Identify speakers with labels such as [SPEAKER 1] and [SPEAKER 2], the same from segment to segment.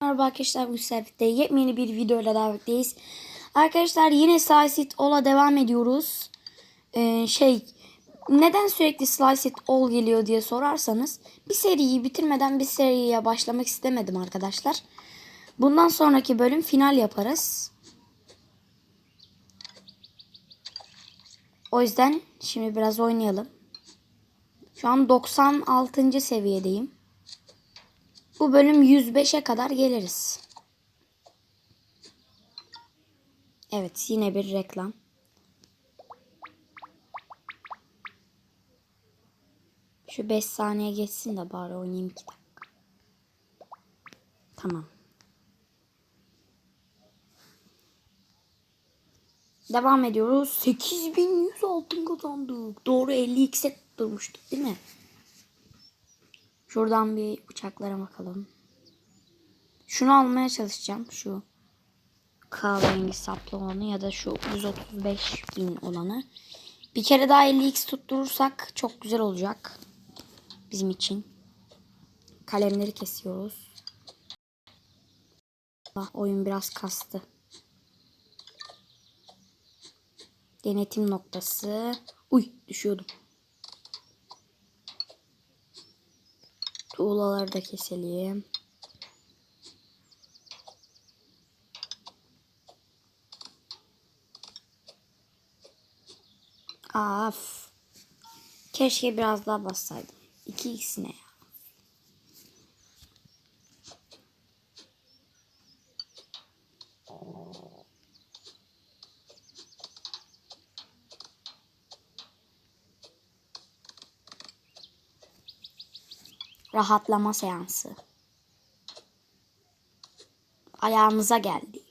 [SPEAKER 1] Merhaba arkadaşlar bu sefer yepyeni bir videoyla davetliyiz. Arkadaşlar yine Slice It All'a devam ediyoruz. Ee, şey neden sürekli Slice It All geliyor diye sorarsanız bir seriyi bitirmeden bir seriye başlamak istemedim arkadaşlar. Bundan sonraki bölüm final yaparız. O yüzden şimdi biraz oynayalım. Şu an 96. seviyedeyim. Bu bölüm 105'e kadar geliriz. Evet yine bir reklam. Şu 5 saniye geçsin de bari oynayayım 2 dakika. Tamam. Devam ediyoruz. 8100 altın kazandık. Doğru 50x'e durmuştuk değil mi? Şuradan bir uçaklara bakalım. Şunu almaya çalışacağım. Şu kahverengi saplı olanı ya da şu 135 bin olanı. Bir kere daha 50x tutturursak çok güzel olacak. Bizim için. Kalemleri kesiyoruz. Ah, oyun biraz kastı. Denetim noktası. Uy düşüyordum. Tuğlaları da keselim. Af. Keşke biraz daha bassaydım. 2x'ine ya. Rahatlama seansı. Ayağınıza geldi.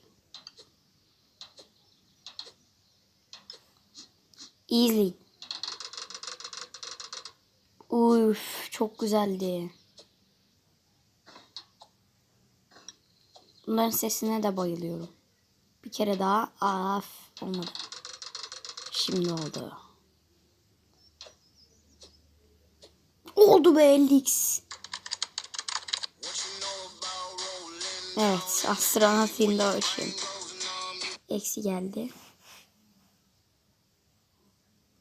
[SPEAKER 1] Easy. Uf, çok güzeldi. Bunların sesine de bayılıyorum. Bir kere daha af olmadı. Şimdi oldu. Oldu be 50x. Evet, astronot filmde Ocean. Eksi geldi.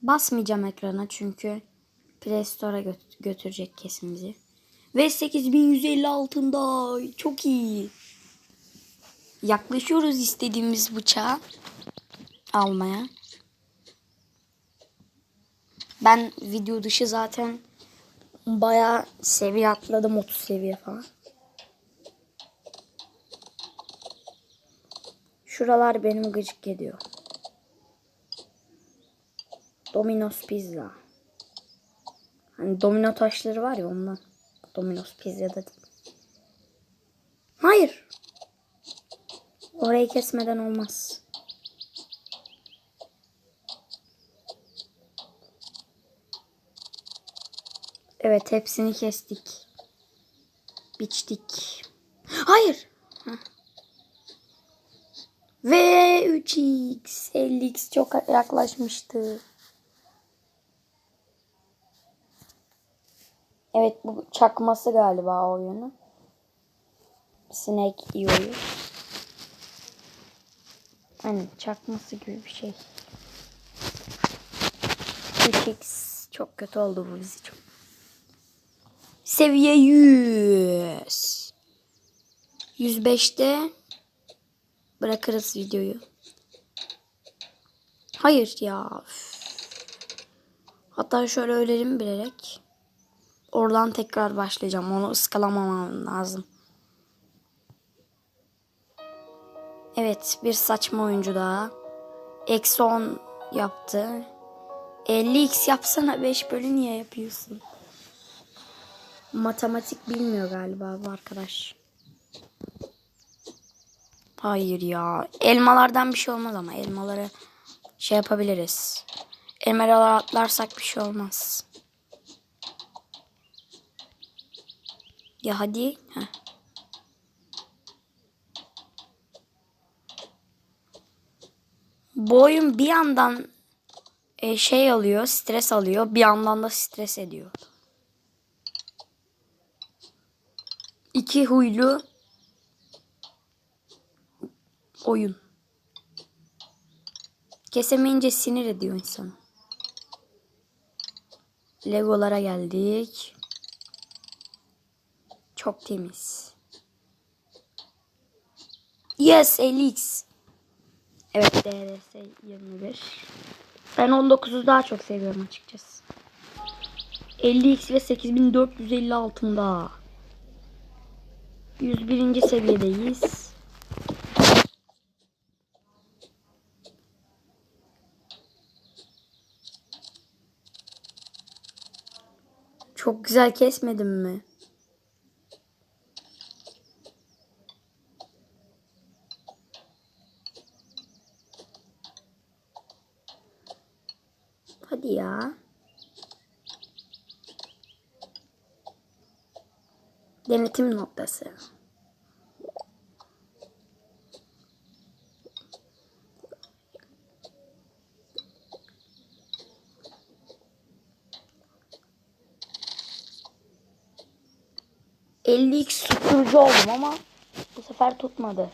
[SPEAKER 1] Basmayacağım ekrana çünkü Play Store'a göt- götürecek kesin bizi. Ve 8150 altında. Çok iyi. Yaklaşıyoruz istediğimiz bıçağı almaya. Ben video dışı zaten bayağı seviye atladım 30 seviye falan. Şuralar benim gıcık ediyor. Domino's Pizza. Hani domino taşları var ya ondan. Domino's Pizza değil. Hayır. Orayı kesmeden olmaz. Evet hepsini kestik. Biçtik. Hayır. Heh. Ve 3x, 50x çok yaklaşmıştı. Evet bu çakması galiba oyunu. Sinek oyun. Hani çakması gibi bir şey. 3x çok kötü oldu bu bizi çok. Seviye 100. 105'te bırakırız videoyu. Hayır ya. Hatta şöyle ölerim bilerek. Oradan tekrar başlayacağım. Onu ıskalamamam lazım. Evet bir saçma oyuncu daha. Eksi 10 yaptı. 50x yapsana 5 bölü niye yapıyorsun? Matematik bilmiyor galiba bu arkadaş. Hayır ya. Elmalardan bir şey olmaz ama elmaları şey yapabiliriz. Elmaları atlarsak bir şey olmaz. Ya hadi. Heh. Bu oyun bir yandan e, şey alıyor, stres alıyor, bir yandan da stres ediyor. İki huylu oyun. Kesemeyince sinir ediyor insanı. Legolara geldik. Çok temiz. Yes 50x. Evet DRS 21. Ben 19'u daha çok seviyorum açıkçası. 50x ve 8450 altında. 101. seviyedeyiz. Çok güzel kesmedim mi? Hadi ya. Denetim noktası. ...50x susturucu oldum ama... ...bu sefer tutmadı.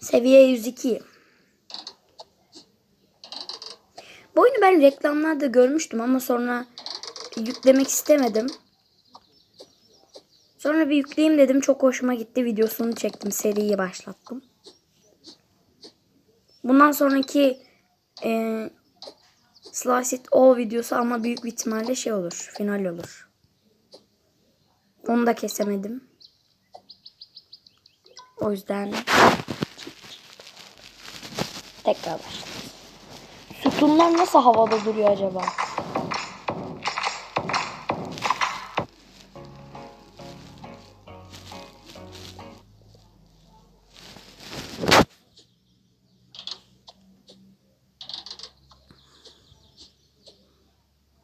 [SPEAKER 1] Seviye 102. Bu oyunu ben reklamlarda görmüştüm ama sonra yüklemek istemedim. Sonra bir yükleyeyim dedim. Çok hoşuma gitti. Videosunu çektim. Seriyi başlattım. Bundan sonraki e, Slice It All videosu ama büyük bir ihtimalle şey olur. Final olur. Onu da kesemedim. O yüzden tekrar başladım. Sütunlar nasıl havada duruyor acaba?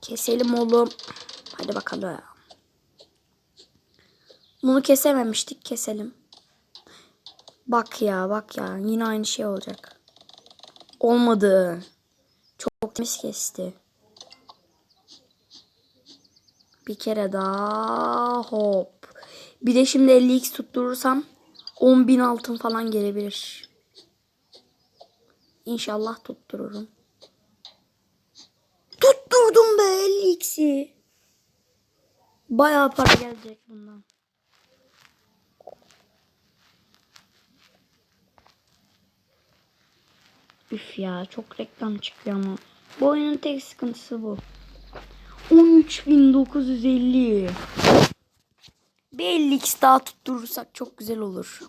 [SPEAKER 1] Keselim oğlum. Hadi bakalım. Bunu kesememiştik. Keselim. Bak ya bak ya. Yine aynı şey olacak. Olmadı. Çok temiz kesti. Bir kere daha hop. Bir de şimdi 50x tutturursam 10.000 altın falan gelebilir. İnşallah tuttururum. Tutturdum be 50x'i. Bayağı para gelecek bundan. Üf ya çok reklam çıkıyor ama. Bu oyunun tek sıkıntısı bu. 13.950 Bir 50x daha tutturursak çok güzel olur.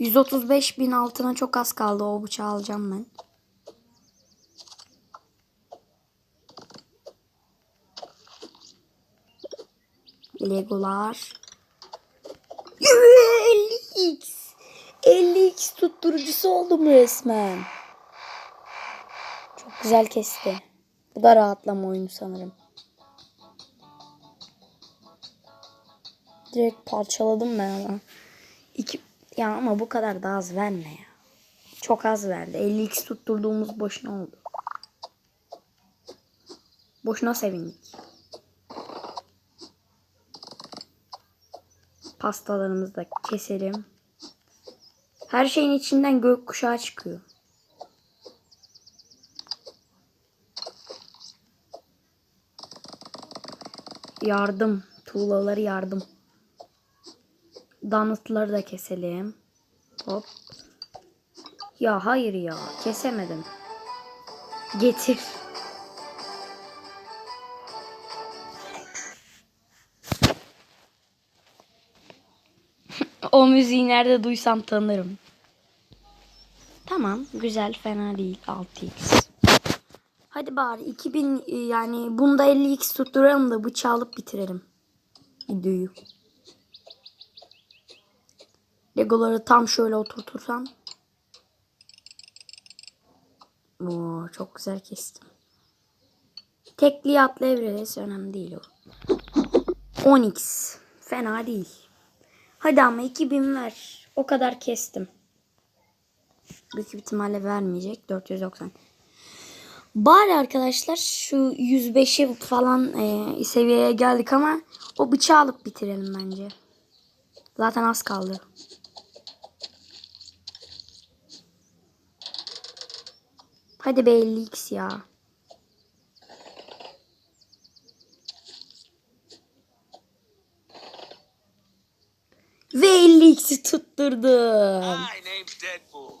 [SPEAKER 1] ...135 bin altına çok az kaldı. O bıçağı alacağım ben. Legolar. 50x. 50x tutturucusu oldum resmen. Çok güzel kesti. Bu da rahatlama oyunu sanırım. Direkt parçaladım ben ama. İki, ya ama bu kadar da az verme ya. Çok az verdi. 50x tutturduğumuz boşuna oldu. Boşuna sevindik. Pastalarımızı da keselim. Her şeyin içinden gökkuşağı çıkıyor. Yardım. Tuğlaları yardım. Donutları da keselim. Hop. Ya hayır ya. Kesemedim. Getir. o müziği nerede duysam tanırım. Tamam. Güzel. Fena değil. 6x. Hadi bari 2000 e, yani bunda 50x tutturalım da bıçağı alıp bitirelim. Videoyu. Legoları tam şöyle oturtursam. Oo, çok güzel kestim. Tekliği atlayabiliriz. Önemli değil o. 10x. Fena değil. Hadi ama 2000 ver. O kadar kestim. Büyük ihtimalle vermeyecek. 490. Bari arkadaşlar şu 105'i falan e, seviyeye geldik ama o bıçağı alıp bitirelim bence. Zaten az kaldı. Hadi be 50x ya. Ve 50x'i tutturdum.
[SPEAKER 2] Deadpool.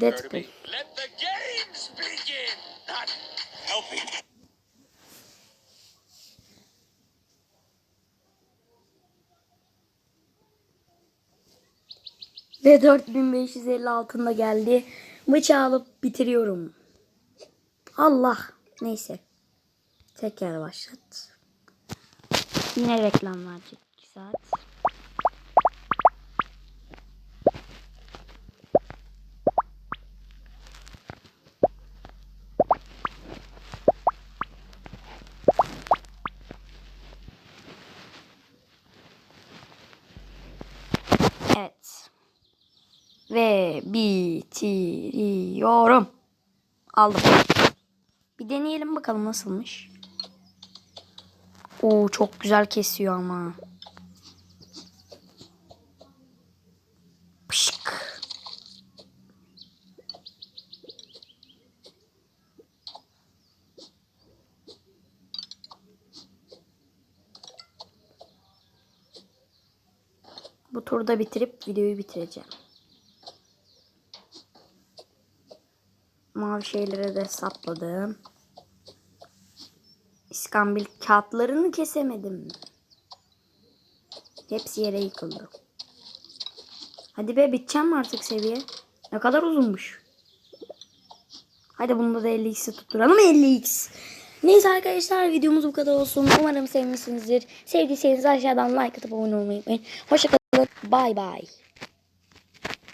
[SPEAKER 1] Deadpool. Ve 4550 altında geldi. Bıçağı alıp bitiriyorum. Allah. Neyse. Tekrar başlat. Yine reklam verecek 2 saat. Evet. Ve bitiriyorum. Aldım. Deneyelim bakalım nasılmış. Oo çok güzel kesiyor ama. Pışık. Bu turda bitirip videoyu bitireceğim. Mavi şeylere de sapladım. İskambil kağıtlarını kesemedim. Hepsi yere yıkıldı. Hadi be biteceğim artık seviye? Ne kadar uzunmuş. Hadi bunda da 50x'i tutturalım 50x. Neyse arkadaşlar videomuz bu kadar olsun. Umarım sevmişsinizdir. Sevdiyseniz aşağıdan like atıp abone olmayı unutmayın. Hoşçakalın. Bay bay.